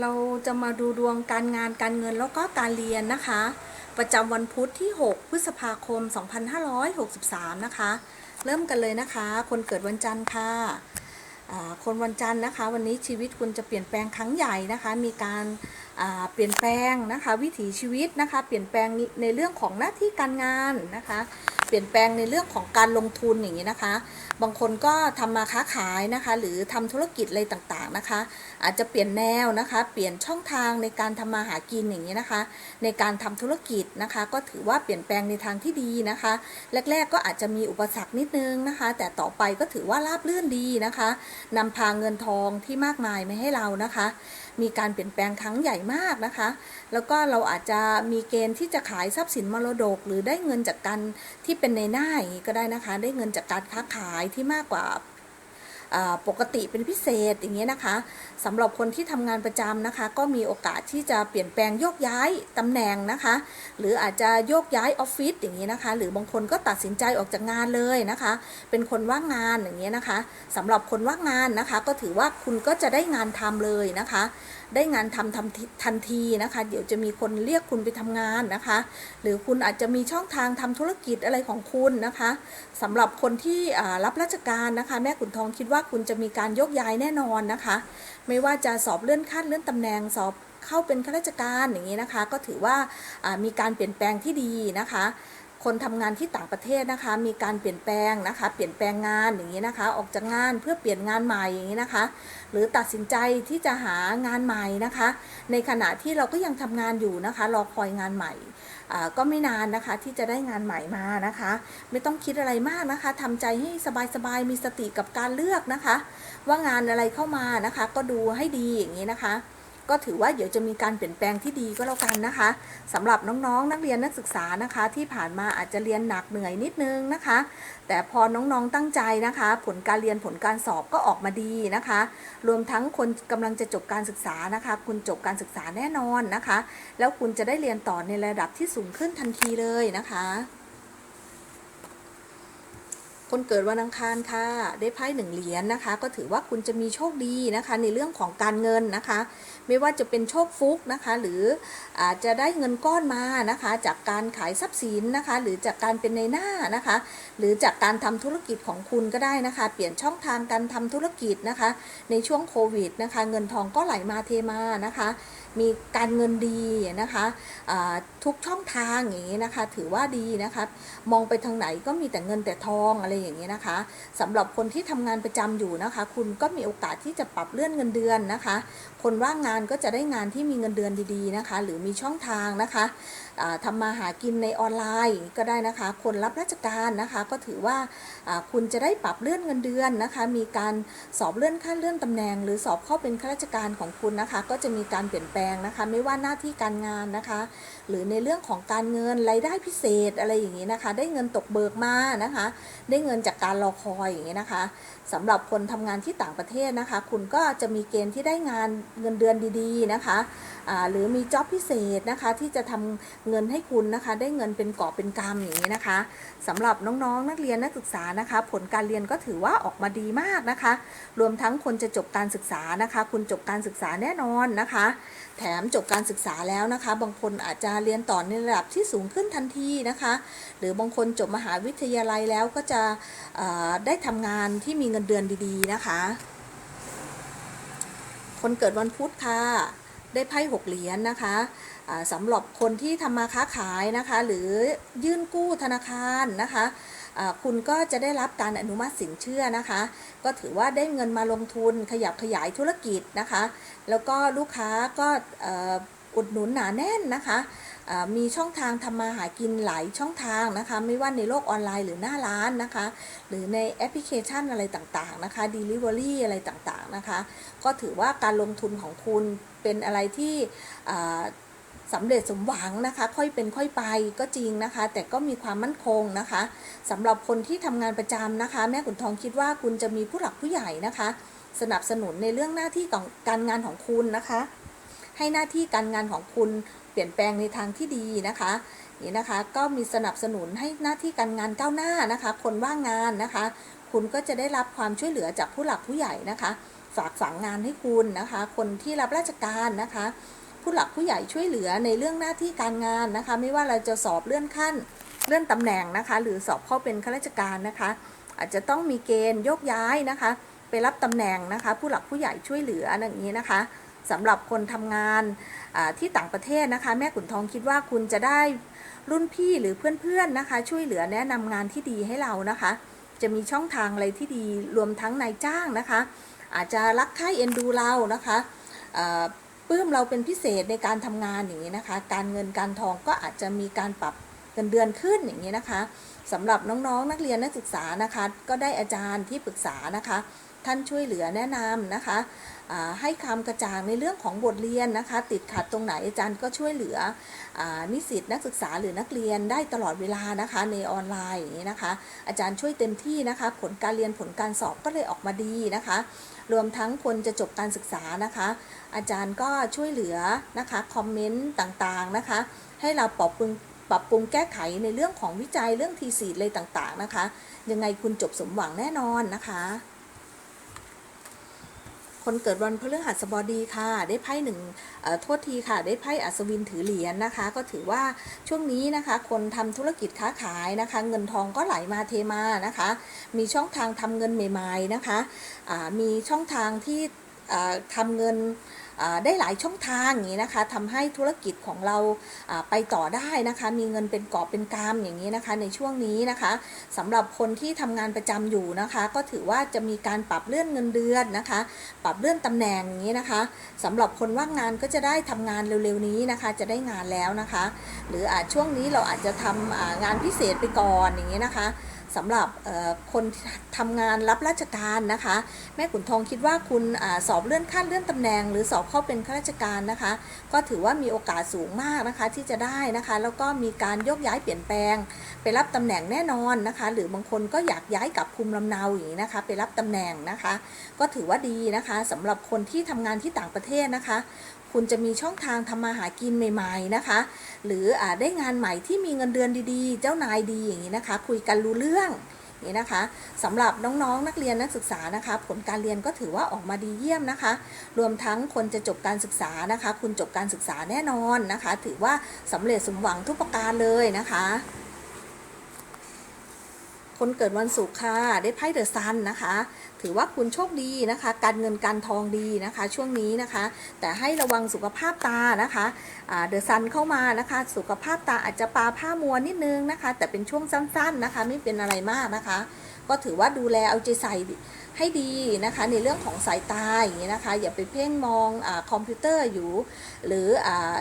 เราจะมาดูดวงการงานการเงินแล้วก็การเรียนนะคะ ประจำวันพุธที่ 6 พฤษภาคม 2563 นะคะ เริ่มกันเลยนะคะ คนเกิดวันจันทร์ค่ะคนวันจันทร์นะคะ วันนี้ชีวิตคุณจะเปลี่ยนแปลงครั้งใหญ่นะคะ มีการ เปลี่ยนแปลงนะคะวิถีชีวิตนะคะ เปลี่ยนแปลงในเรื่องของหน้าที่การงานนะคะ เปลี่ยนแปลงในเรื่องของการลงทุนอย่างนี้นะคะ บางคนก็ทำมาค้าขายนะคะ หรือทำธุรกิจอะไรต่างๆนะคะ อาจจะเปลี่ยนแนวนะคะ เปลี่ยนช่องทางในการทำมาหากินอย่างนี้นะคะ ในการทำธุรกิจนะคะ ก็ถือว่าเปลี่ยนแปลงในทางที่ดีนะคะ แรก ๆ ก็อาจจะมีอุปสรรคนิดนึงนะคะ แต่ต่อไปก็ถือว่าราบรื่นดีนะคะนำพาเงินทองที่มากมายมาให้เรานะคะมีการเปลี่ยนแปลงครั้งใหญ่มากนะคะ แล้วก็เราอาจจะมีเกณฑ์ที่จะขายทรัพย์สินมรดก หรือได้เงินจากการที่เป็นในหน้าอย่างนี้ก็ได้นะคะ ได้เงินจากการค้าขายที่มากกว่าอ่า ปกติเป็นพิเศษอย่างเงี้ยนะคะสำหรับคนที่ทำงานประจำนะคะ ก็มีโอกาสที่จะเปลี่ยนแปลงโยกย้ายตำแหน่งนะคะ หรืออาจจะโยกย้ายออฟฟิศอย่างนี้นะคะ หรือบางคนก็ตัดสินใจออกจากงานเลยนะคะ เป็นคนว่างงานอย่างเงี้ยนะคะสำหรับคนว่างงานนะคะ ก็ถือว่าคุณก็จะได้งานทำเลยนะคะ ได้งานทำทำทันทีนะคะ เดี๋ยวจะมีคนเรียกคุณไปทำงานนะคะ หรือคุณอาจจะมีช่องทางทำธุรกิจอะไรของคุณนะคะสำหรับคนที่รับราชการนะคะ แม่ขุนทองคิดว่าคุณจะมีการยกย้ายแน่นอนนะคะ ไม่ว่าจะสอบเลื่อนขั้นเลื่อนตำแหน่งสอบเข้าเป็นข้าราชการอย่างนี้นะคะ ก็ถือว่ามีการเปลี่ยนแปลงที่ดีนะคะ คนทำงานที่ต่างประเทศนะคะ มีการเปลี่ยนแปลงนะคะ เปลี่ยนแปลงงานอย่างนี้นะคะ ออกจากงานเพื่อเปลี่ยนงานใหม่อย่างนี้นะคะ หรือตัดสินใจที่จะหางานใหม่นะคะ ในขณะที่เราก็ยังทำงานอยู่นะคะ รอคอยงานใหม่ก็ไม่นานนะคะที่จะได้งานใหม่มานะคะ ไม่ต้องคิดอะไรมากนะคะทำใจให้สบายๆมีสติกับการเลือกนะคะ ว่างานอะไรเข้ามานะคะ ก็ดูให้ดีอย่างนี้นะคะ ก็ถือว่าเดี๋ยวจะมีการเปลี่ยนแปลงที่ดีก็แล้วกันนะคะสำหรับน้องๆ นักเรียนนักศึกษานะคะ ที่ผ่านมาอาจจะเรียนหนักเหนื่อยนิดนึงนะคะ แต่พอน้องๆตั้งใจนะคะ ผลการเรียนผลการสอบก็ออกมาดีนะคะ รวมทั้งคนกำลังจะจบการศึกษานะคะ คุณจบการศึกษาแน่นอนนะคะ แล้วคุณจะได้เรียนต่อในระดับที่สูงขึ้นทันทีเลยนะคะ คนเกิดวันอังคารค่ะ ได้ไพ่หนึ่งเหรียญนะคะ ก็ถือว่าคุณจะมีโชคดีนะคะ ในเรื่องของการเงินนะคะ ไม่ว่าจะเป็นโชคฟุกนะคะ หรืออาจจะได้เงินก้อนมานะคะ จากการขายทรัพย์สินนะคะ หรือจากการเป็นในหน้านะคะ หรือจากการทำธุรกิจของคุณก็ได้นะคะ เปลี่ยนช่องทางการทำธุรกิจนะคะ ในช่วงโควิดนะคะ เงินทองก็ไหลมาเทมานะคะ มีการเงินดีนะคะทุกช่องทางอย่างนี้นะคะ ถือว่าดีนะคะ มองไปทางไหนก็มีแต่เงินแต่ทองอะไรอย่างนี้นะคะสำหรับคนที่ทำงานประจำอยู่นะคะ คุณก็มีโอกาสที่จะปรับเลื่อนเงินเดือนนะคะ คนว่างงานก็จะได้งานที่มีเงินเดือนดีๆนะคะ หรือมีช่องทางนะคะ ทำมาหากินในออนไลน์ก็ได้นะคะ คนรับราชการนะคะก็ถือว่าคุณจะได้ปรับเลื่อนเงินเดือนนะคะ มีการสอบเลื่อนขั้นเลื่อนตำแหน่ง หรือสอบเข้าเป็นข้าราชการของคุณนะคะ ก็จะมีการเปลี่ยนแปลงนะคะ ไม่ว่าหน้าที่การงานนะคะ หรือในเรื่องของการเงินรายได้พิเศษอะไรอย่างนี้นะคะ ได้เงินตกเบิกมานะคะ ได้เงินจากการรอคอยอย่างนี้นะคะสำหรับคนทำงานที่ต่างประเทศนะคะ คุณก็จะมีเกณฑ์ที่ได้งานเงินเดือนดี ๆนะคะหรือมีจ็อบพิเศษนะคะที่จะทำเงินให้คุณนะคะ ได้เงินเป็นกอบเป็นกำอย่างนี้นะคะสำหรับน้องๆ นักเรียนนักศึกษานะคะ ผลการเรียนก็ถือว่าออกมาดีมากนะคะ รวมทั้งคนจะจบการศึกษานะคะ คุณจบการศึกษาแน่นอนนะคะ แถมจบการศึกษาแล้วนะคะ บางคนอาจจะเรียนต่อในระดับที่สูงขึ้นทันทีนะคะ หรือบางคนจบมหาวิทยาลัยแล้วก็จะได้ทำงานที่มีเงินเดือนดีๆนะคะ คนเกิดวันพุธค่ะ ได้ไพ่หกเหรียญนะคะสำหรับคนที่ทำมาค้าขายนะคะ หรือยื่นกู้ธนาคารนะคะคุณก็จะได้รับการอนุมัติสินเชื่อนะคะ ก็ถือว่าได้เงินมาลงทุนขยับขยายธุรกิจนะคะ แล้วก็ลูกค้าก็อุดหนุนหนาแน่นนะคะ มีช่องทางทำมาหากินหลายช่องทางนะคะ ไม่ว่าในโลกออนไลน์หรือหน้าร้านนะคะ หรือในแอปพลิเคชันอะไรต่างๆนะคะ Delivery อะไรต่างๆนะคะ ก็ถือว่าการลงทุนของคุณเป็นอะไรที่สำเร็จสมหวังนะคะ ค่อยเป็นค่อยไปก็จริงนะคะ แต่ก็มีความมั่นคงนะคะสำหรับคนที่ทำงานประจำนะคะ แม่ขุนทองคิดว่าคุณจะมีผู้หลักผู้ใหญ่นะคะ สนับสนุนในเรื่องหน้าที่ของการงานของคุณนะคะ ให้หน้าที่การงานของคุณ เปลี่ยนแปลงในทางที่ดีนะคะนี่นะคะก็มีสนับสนุนให้หน้าที่การงานก้าวหน้านะคะ คนว่างงานนะคะ คุณก็จะได้รับความช่วยเหลือจากผู้หลักผู้ใหญ่นะคะ ฝากฝังงานให้คุณนะคะ คนที่รับราชการนะคะ ผู้หลักผู้ใหญ่ช่วยเหลือในเรื่องหน้าที่การงานนะคะ ไม่ว่าเราจะสอบเลื่อนขั้นเลื่อนตำแหน่งนะคะ หรือสอบเข้าเป็นข้าราชการนะคะ อาจจะต้องมีเกณฑ์โยกย้ายนะคะ ไปรับตำแหน่งนะคะ ผู้หลักผู้ใหญ่ช่วยเหลืออย่างนี้นะคะสำหรับคนทำงาน ที่ต่างประเทศนะคะ แม่ขุนทองคิดว่าคุณจะได้รุ่นพี่หรือเพื่อนๆนะคะ ช่วยเหลือแนะนำงานที่ดีให้เรานะคะ จะมีช่องทางอะไรที่ดีรวมทั้งนายจ้างนะคะ อาจจะรักใคร่เอ็นดูเรานะคะปลื้มเราเป็นพิเศษในการทำงานอย่างนี้นะคะ การเงินการทองก็อาจจะมีการปรับเงินเดือนขึ้นอย่างนี้นะคะสำหรับน้องๆนักเรียนนักศึกษานะคะ ก็ได้อาจารย์ที่ปรึกษานะคะ ท่านช่วยเหลือแนะนำนะคะ ให้คำกระจ่างในเรื่องของบทเรียนนะคะ ติดขัดตรงไหนอาจารย์ก็ช่วยเหลืออนิสิตนักศึกษาหรือนักเรียนได้ตลอดเวลานะคะในออนไลน์อย่างนี้นะคะ อาจารย์ช่วยเต็มที่นะคะ ผลการเรียนผลการสอบก็เลยออกมาดีนะคะ รวมทั้งคนจะจบการศึกษานะคะ อาจารย์ก็ช่วยเหลือนะคะคอมเมนต์ต่างๆนะคะ ให้เราปรับปรุงปรับปรุงแก้ไขในเรื่องของวิจัยเรื่องทีสีอะไรต่างๆนะคะ ยังไงคุณจบสมหวังแน่นอนนะคะ คนเกิดวันพฤหัสบดีค่ะ ได้ไพ่หนึ่งโทษทีค่ะ ได้ไพ่อัศวินถือเหรียญนะคะ ก็ถือว่าช่วงนี้นะคะ คนทำธุรกิจค้าขายนะคะ เงินทองก็ไหลมาเทมานะคะ มีช่องทางทำเงินใหม่ ๆนะคะ มีช่องทางที่ทำทำเงิน ได้หลายช่องทางอย่างนี้นะคะทำให้ธุรกิจของเราไปต่อได้นะคะ มีเงินเป็นกอบเป็นกำอย่างนี้นะคะ ในช่วงนี้นะคะสำหรับคนที่ทำงานประจำอยู่นะคะ ก็ถือว่าจะมีการปรับเลื่อนเงินเดือนนะคะ ปรับเลื่อนตำแหน่งอย่างนี้นะคะสำหรับคนว่างงานก็จะได้ทำงานเร็วๆนี้นะคะ จะได้งานแล้วนะคะ หรืออาจช่วงนี้เราอาจจะทำอ่างานพิเศษไปก่อนอย่างนี้นะคะ สำหรับคนทำงานรับราชการนะคะ แม่ขุนทองคิดว่าคุณอสอบเลื่อนขั้นเลื่อนตำแหน่ง หรือสอบเข้าเป็นข้าราชการนะคะ ก็ถือว่ามีโอกาสสูงมากนะคะที่จะได้นะคะ แล้วก็มีการยกย้ายเปลี่ยนแปลง ไปรับตำแหน่งแน่นอนนะคะ หรือบางคนก็อยากย้ายกลับภูมิลำเนาอย่างนี้นะคะ ไปรับตำแหน่งนะคะ ก็ถือว่าดีนะคะสำหรับคนที่ทำงานที่ต่างประเทศนะคะ คุณจะมีช่องทางทำมาหากินใหม่ๆนะคะ หรืออได้งานใหม่ที่มีเงินเดือนดีๆ เจ้านายดีอย่างนี้นะคะ คุยกันรู้เรื่องนี่นะคะสำหรับน้องๆนักเรียนนักศึกษานะคะ ผลการเรียนก็ถือว่าออกมาดีเยี่ยมนะคะ รวมทั้งคนจะจบการศึกษานะคะ คุณจบการศึกษาแน่นอนนะคะ ถือว่าสำเร็จสมหวังทุกประการเลยนะคะ คนเกิดวันศุกร์ค่ะ ได้ไพ่เดอะซันนะคะ ถือว่าคุณโชคดีนะคะ การเงินการทองดีนะคะ ช่วงนี้นะคะ แต่ให้ระวังสุขภาพตานะคะเดอะซันเข้ามานะคะ สุขภาพตาอาจจะปาผ้ามัวนิดนึงนะคะ แต่เป็นช่วงสั้นๆนะคะ ไม่เป็นอะไรมากนะคะ ก็ถือว่าดูแลเอาใจใส่ให้ดีนะคะในเรื่องของสายตาอย่างนี้นะคะ อย่าไปเพ่งมองอคอมพิวเตอร์อยู่ หรืออา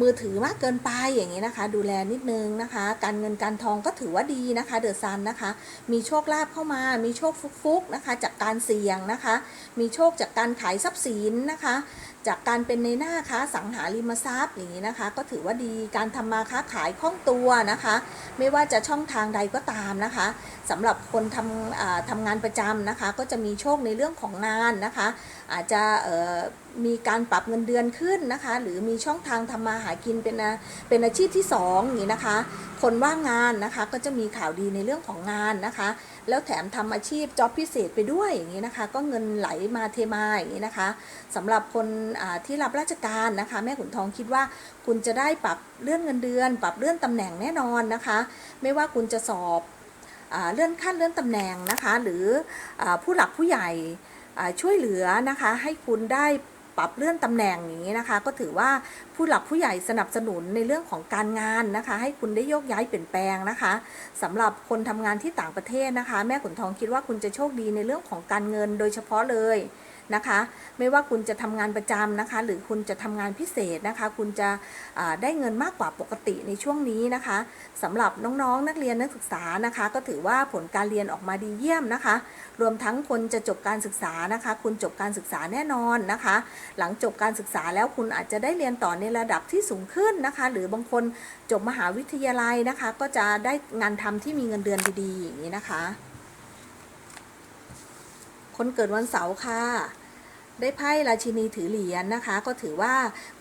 มือถือมากเกินไปอย่างนี้นะคะ ดูแลนิดนึงนะคะ การเงินการทองก็ถือว่าดีนะคะ เดอะซันนะคะ มีโชคลาภเข้ามา มีโชคฟุกๆนะคะ จากการเสี่ยงนะคะ มีโชคจากการขายทรัพย์สินนะคะ จากการเป็นในหน้าค้าสังหาริมทรัพย์อย่างนี้นะคะ ก็ถือว่าดีการทำมาค้าขายคล่องตัวนะคะ ไม่ว่าจะช่องทางใดก็ตามนะคะสำหรับคนทำอ่าทำงานประจำนะคะ ก็จะมีโชคในเรื่องของงานนะคะ อาจจะมีการปรับเงินเดือนขึ้นนะคะ หรือมีช่องทางทำมาหากินเป็นเป็นอาชีพที่สองอย่างนี้นะคะ คนว่างงานนะคะก็จะมีข่าวดีในเรื่องของงานนะคะ แล้วแถมทำอาชีพจ็อบพิเศษไปด้วยอย่างนี้นะคะ ก็เงินไหลมาเทมาอย่างนี้นะคะสำหรับคนที่รับราชการนะคะ แม่ขุนทองคิดว่าคุณจะได้ปรับเลื่อนเงินเดือน ปรับเลื่อนตำแหน่งแน่นอนนะคะ ไม่ว่าคุณจะสอบอเลื่อนขั้นเลื่อนตำแหน่งนะคะ หรืออผู้หลักผู้ใหญ่ช่วยเหลือนะคะ ให้คุณได้ปรับเลื่อนตำแหน่งอย่างนี้นะคะ ก็ถือว่าผู้หลักผู้ใหญ่สนับสนุนในเรื่องของการงานนะคะ ให้คุณได้โยกย้ายเปลี่ยนแปลงนะคะสำหรับคนทำงานที่ต่างประเทศนะคะ แม่ขุนทองคิดว่าคุณจะโชคดีในเรื่องของการเงินโดยเฉพาะเลย นะคะ ไม่ว่าคุณจะทำงานประจำนะคะ หรือคุณจะทำงานพิเศษนะคะ คุณจะได้เงินมากกว่าปกติในช่วงนี้นะคะสำหรับน้องๆนักเรียนนักศึกษานะคะ ก็ถือว่าผลการเรียนออกมาดีเยี่ยมนะคะ รวมทั้งคนจะจบการศึกษานะคะ คุณจบการศึกษาแน่นอนนะคะ หลังจบการศึกษาแล้วคุณอาจจะได้เรียนต่อในระดับที่สูงขึ้นนะคะ หรือบางคนจบมหาวิทยาลัยนะคะ ก็จะได้งานทำที่มีเงินเดือนดีๆอย่างนี้นะคะ คนเกิดวันเสาร์ค่ะ ได้ไพ่ราชินีถือเหรียญนะคะ ก็ถือว่า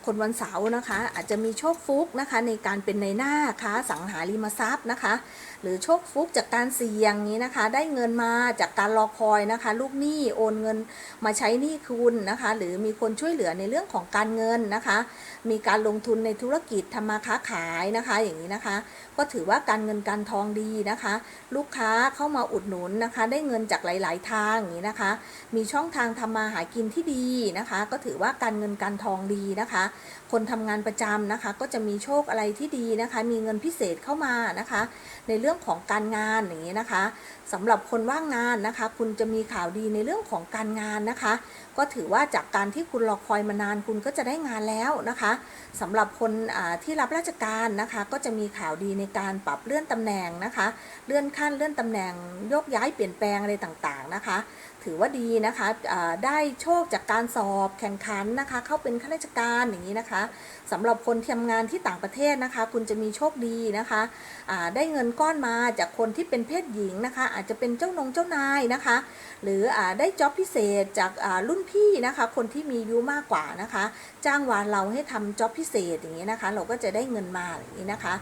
คนวันเสาร์นะคะ อาจจะมีโชคฟุกนะคะ ในการเป็นในหน้าค้าสังหาริมทรัพย์นะคะ หรือโชคฟุกจากการเสี่ยงนี้นะคะ ได้เงินมาจากการรอคอยนะคะ ลูกหนี้โอนเงินมาใช้หนี้คุณนะคะ หรือมีคนช่วยเหลือในเรื่องของการเงินนะคะ มีการลงทุนในธุรกิจทำมาค้าขายนะคะ อย่างนี้นะคะ ก็ถือว่าการเงินการทองดีนะคะ ลูกค้าเข้ามาอุดหนุนนะคะ ได้เงินจากหลาย ๆ ทางอย่างนี้นะคะ มีช่องทางทำมาหากินที่ดีนะคะ ก็ถือว่าการเงินการทองดีนะคะคนทำงานประจำนะคะ ก็จะมีโชคอะไรที่ดีนะคะ มีเงินพิเศษเข้ามานะคะ ในเรื่องของการงานอย่างนี้นะคะสำหรับคนว่างงานนะคะ คุณจะมีข่าวดีในเรื่องของการงานนะคะ ก็ถือว่าจากการที่คุณรอคอยมานานคุณก็จะได้งานแล้วนะคะสำหรับคนที่รับราชการนะคะ ก็จะมีข่าวดีในการปรับเลื่อนตำแหน่งนะคะ เลื่อนขั้นเลื่อนตำแหน่งโยกย้ายเปลี่ยนแปลงอะไรต่างๆนะคะ ถือว่าดีนะคะได้โชคจากการสอบแข่งขันนะคะ เข้าเป็นข้าราชการอย่างนี้นะคะสำหรับคนทำงานที่ต่างประเทศนะคะ คุณจะมีโชคดีนะคะได้เงินก้อนมาจากคนที่เป็นเพศหญิงนะคะ อาจจะเป็นเจ้านงเจ้านายนะคะ หรืออได้จ็อบพิเศษจากรุ่นพี่นะคะ คนที่มีอายุมากกว่านะคะ จ้างวานเราให้ทำจ็อบพิเศษอย่างนี้นะคะ เราก็จะได้เงินมาอย่างนี้นะคะ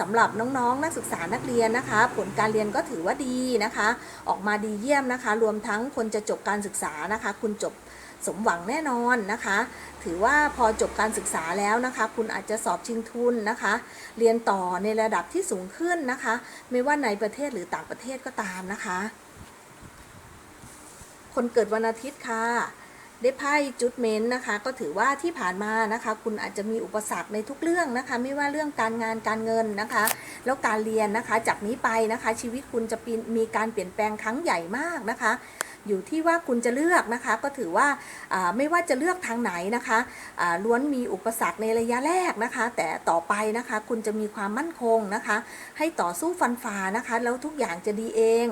สำหรับน้องๆ นักศึกษานักเรียนนะคะ ผลการเรียนก็ถือว่าดีนะคะ ออกมาดีเยี่ยมนะคะ รวมทั้งคนจะจบการศึกษานะคะ คุณจบสมหวังแน่นอนนะคะ ถือว่าพอจบการศึกษาแล้วนะคะ คุณอาจจะสอบชิงทุนนะคะ เรียนต่อในระดับที่สูงขึ้นนะคะ ไม่ว่าในประเทศหรือต่างประเทศก็ตามนะคะ คนเกิดวันอาทิตย์ค่ะ ได้ไพ่จุดเมนนะคะ ก็ถือว่าที่ผ่านมานะคะ คุณอาจจะมีอุปสรรคในทุกเรื่องนะคะ ไม่ว่าเรื่องการงานการเงินนะคะ แล้วการเรียนนะคะ จากนี้ไปนะคะ ชีวิตคุณจะมีการเปลี่ยนแปลงครั้งใหญ่มากนะคะ อยู่ที่ว่าคุณจะเลือกนะคะ ก็ถือว่าไม่ว่าจะเลือกทางไหนนะคะล้วนมีอุปสรรคในระยะแรกนะคะ แต่ต่อไปนะคะคุณจะมีความมั่นคงนะคะ ให้ต่อสู้ฟันฝ่านะคะ แล้วทุกอย่างจะดีเอง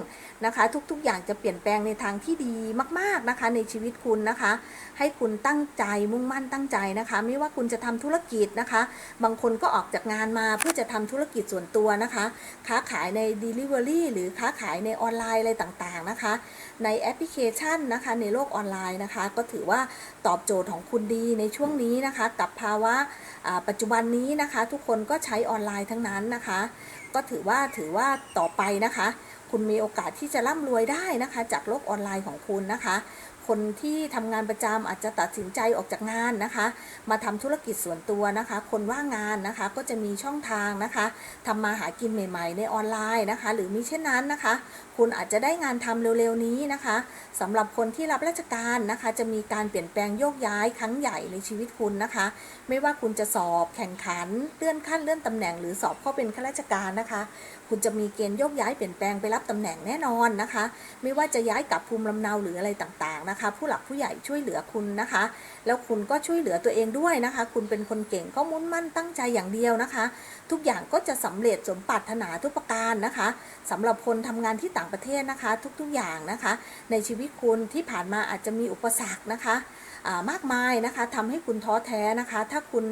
นะคะ ทุกๆอย่างจะเปลี่ยนแปลงในทางที่ดีมากๆนะคะ ในชีวิตคุณนะคะ ให้คุณตั้งใจมุ่งมั่นตั้งใจนะคะ ไม่ว่าคุณจะทำธุรกิจนะคะ บางคนก็ออกจากงานมาเพื่อจะทำธุรกิจส่วนตัวนะคะ ค้าขายใน Delivery หรือค้าขายในออนไลน์อะไรต่างๆนะคะ ในแอปพลิเคชันนะคะ ในโลกออนไลน์นะคะ ก็ถือว่าตอบโจทย์ของคุณดีในช่วงนี้นะคะ กับภาวะปัจจุบันนี้นะคะ ทุกคนก็ใช้ออนไลน์ทั้งนั้นนะคะ ก็ถือว่าถือว่าต่อไปนะคะ คุณมีโอกาสที่จะร่ำรวยได้นะคะ จากโลกออนไลน์ของคุณนะคะ คนที่ทำงานประจำอาจจะตัดสินใจออกจากงานนะคะ มาทำธุรกิจส่วนตัวนะคะ คนว่างงานนะคะก็จะมีช่องทางนะคะทำมาหากินใหม่ ๆ ในออนไลน์นะคะ หรือมิเช่นนั้นนะคะ คุณอาจจะได้งานทำเร็วๆนี้นะคะสำหรับคนที่รับราชการนะคะ จะมีการเปลี่ยนแปลงโยกย้ายครั้งใหญ่ในชีวิตคุณนะคะ ไม่ว่าคุณจะสอบแข่งขันเลื่อนขั้นเลื่อนตำแหน่งหรือสอบเข้าเป็นข้าราชการนะคะคุณจะมีเกณฑ์โยกย้ายเปลี่ยนแปลงไปรับตำแหน่งแน่นอนนะคะ ไม่ว่าจะย้ายกลับภูมิลำเนาหรืออะไรต่างๆนะคะ ผู้หลักผู้ใหญ่ช่วยเหลือคุณนะคะ แล้วคุณก็ช่วยเหลือตัวเองด้วยนะคะ คุณเป็นคนเก่งก็มุ่นมั่นตั้งใจอย่างเดียวนะคะ ทุกอย่างก็จะสำเร็จสมปรารถนาทุกประการนะคะสำหรับคนทำงานที่ต่างประเทศนะคะ ทุกๆอย่างนะคะ ในชีวิตคุณที่ผ่านมาอาจจะมีอุปสรรคนะคะ มากมายนะคะทำให้คุณท้อแท้นะคะ ถ้าคุณ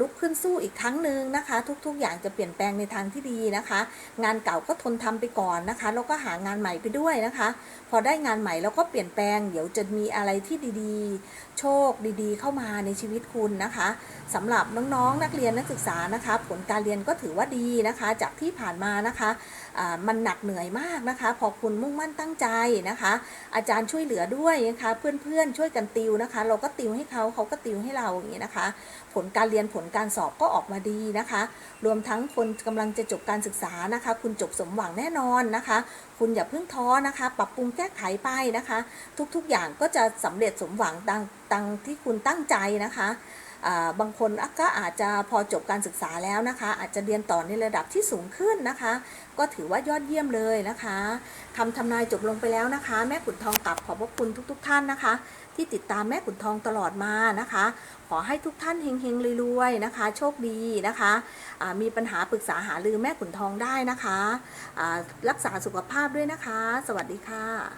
ลุกขึ้นสู้อีกครั้งหนึ่งนะคะ ทุกๆ อย่างจะเปลี่ยนแปลงในทางที่ดีนะคะ งานเก่าก็ทนทำไปก่อนนะคะแล้วก็หางานใหม่ไปด้วยนะคะ อได้งานใหม่แล้วก็เปลี่ยนแปลง เดี๋ยวจะมีอะไรที่ดีๆ โชคดีๆ เข้ามาในชีวิตคุณนะคะสำหรับน้องๆนักเรียนนักศึกษานะคะ ผลการเรียนก็ถือว่าดีนะคะ จากที่ผ่านมานะคะอ่ามันหนักเหนื่อยมากนะคะ พอคุณมุ่งมั่นตั้งใจนะคะ อาจารย์ช่วยเหลือด้วยนะคะ เพื่อนๆช่วยกันติวนะคะ เราก็ติวให้เขาเขาก็ติวให้เราอย่างนี้นะคะ ผลการเรียนผลการสอบก็ออกมาดีนะคะ รวมทั้งคนกำลังจะจบการศึกษานะคะ คุณจบสมหวังแน่นอนนะคะคุณอย่าเพิ่งท้อนะคะ ปรับปรุงแก้ไขไปนะคะ ทุกๆอย่างก็จะสำเร็จสมหวังดังดังที่คุณตั้งใจนะคะบางคนก็อาจจะพอจบการศึกษาแล้วนะคะ อาจจะเรียนต่อในระดับที่สูงขึ้นนะคะ ก็ถือว่ายอดเยี่ยมเลยนะคะคำทำนายจบลงไปแล้วนะคะ แม่ขุนทองกลับขอบพระคุณทุก ๆ ท่านนะคะ ที่ติดตามแม่ขุนทองตลอดมานะคะ ขอให้ทุกท่านเฮงๆรวยๆนะคะ โชคดีนะคะะมีปัญหาปรึกษาหารือแม่ขุนทองได้นะคะะรักษาสุขภาพด้วยนะคะ สวัสดีค่ะ